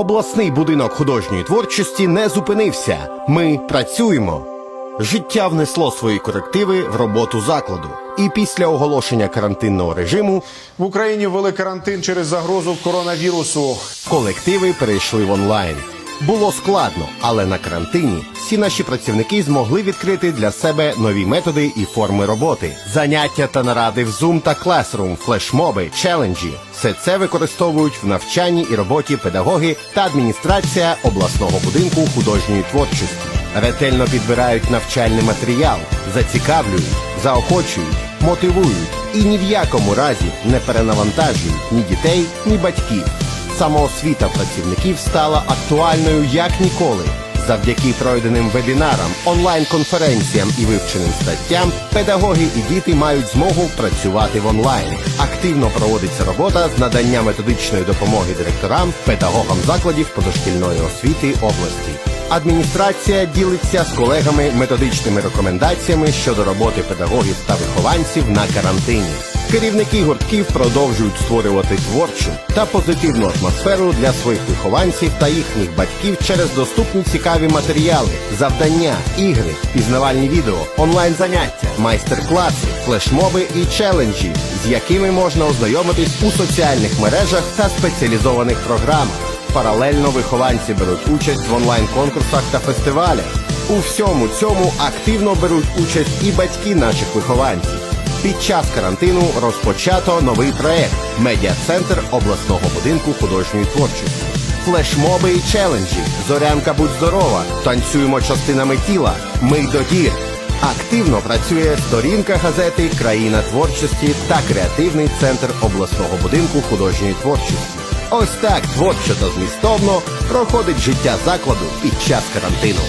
Обласний будинок художньої творчості не зупинився. Ми працюємо. Життя внесло свої корективи в роботу закладу. І після оголошення карантинного режиму В Україні ввели карантин через загрозу коронавірусу. колективи перейшли в онлайн. Було складно, але на карантині всі наші працівники змогли відкрити для себе нові методи і форми роботи. Заняття та наради в Zoom та Classroom, флешмоби, челенджі. Все це використовують в навчанні і роботі педагоги та адміністрація обласного будинку художньої творчості. Ретельно підбирають навчальний матеріал, зацікавлюють, заохочують, мотивують і ні в якому разі не перенавантажують ні дітей, ні батьків. Самоосвіта працівників стала актуальною як ніколи. Завдяки пройденим вебінарам, онлайн-конференціям і вивченим статтям педагоги і діти мають змогу працювати в онлайн. Активно проводиться робота з надання методичної допомоги директорам, педагогам закладів подошкільної освіти області. Адміністрація ділиться з колегами методичними рекомендаціями щодо роботи педагогів та вихованців на карантині. Керівники гуртків продовжують створювати творчу та позитивну атмосферу для своїх вихованців та їхніх батьків через доступні цікаві матеріали, завдання, ігри, пізнавальні відео, онлайн-заняття, майстер-класи, флешмоби і челенджі, з якими можна ознайомитись у соціальних мережах та спеціалізованих програмах. Паралельно вихованці беруть участь в онлайн-конкурсах та фестивалях. У всьому цьому активно беруть участь і батьки наших вихованців. Під час карантину розпочато новий проект медіа-центр обласного будинку художньої творчості. Флешмоби і челенджі. Зорянка будь здорова. Танцюємо частинами тіла. Мий до дір. Активно працює сторінка газети Країна творчості та креативний центр обласного будинку художньої творчості. Ось так творчо та змістовно проходить життя закладу під час карантину.